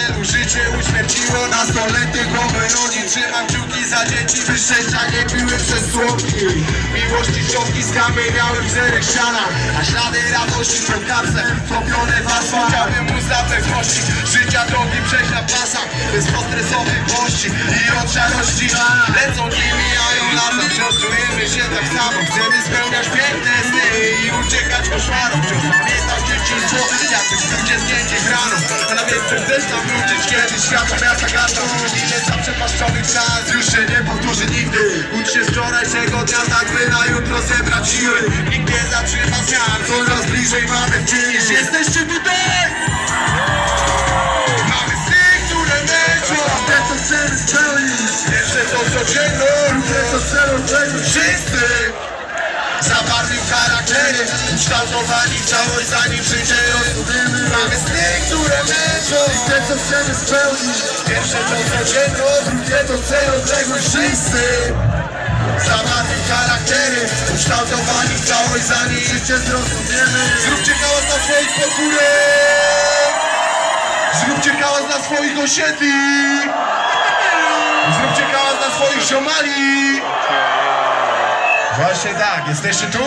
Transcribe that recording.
wielu życie uśmierciło Nastoletnie głowy rodzi Trzymam kciuki za dzieci, by szczęścia nie piły przez słodki. Miłości ściągi skamieniały wzorek ściana A ślady radości są kapsle, topione warstwą Chciałbym móc pewności życia drogi przejść na pasach Bez postresowych gości i od Lecą i mijają lata, wciąż czujemy się tak samo. Chcemy spełniać piękne sny Wieczór też tam wrócić, kiedy światło miasta gasa Ile zaprzepaszczony czas już się nie powtórzy nigdy. Ucz się z wczorajszego dnia, tak by na jutro zebrać siły. Nikt nie zatrzyma zmian, coraz bliżej mamy finisz Jesteście tutaj! Mamy sny, które męczą Te co chcemy Jeszcze to codzienność Te co chcemy spełnić Wszyscy Zawarli w charaktery Ukształtowani w całość zanim życie co chcemy spełnić Pierwsze to codzienność Drugie to cel odległość Wszyscy. Zawarli charaktery Ukształtowani w całość zanim życie zrozumiemy. Zróbcie hałas na swoich podwórek Zróbcie hałas na swoich osiedli. Zróbcie hałas na swoich ziomali. Właśnie tak, jesteście tu?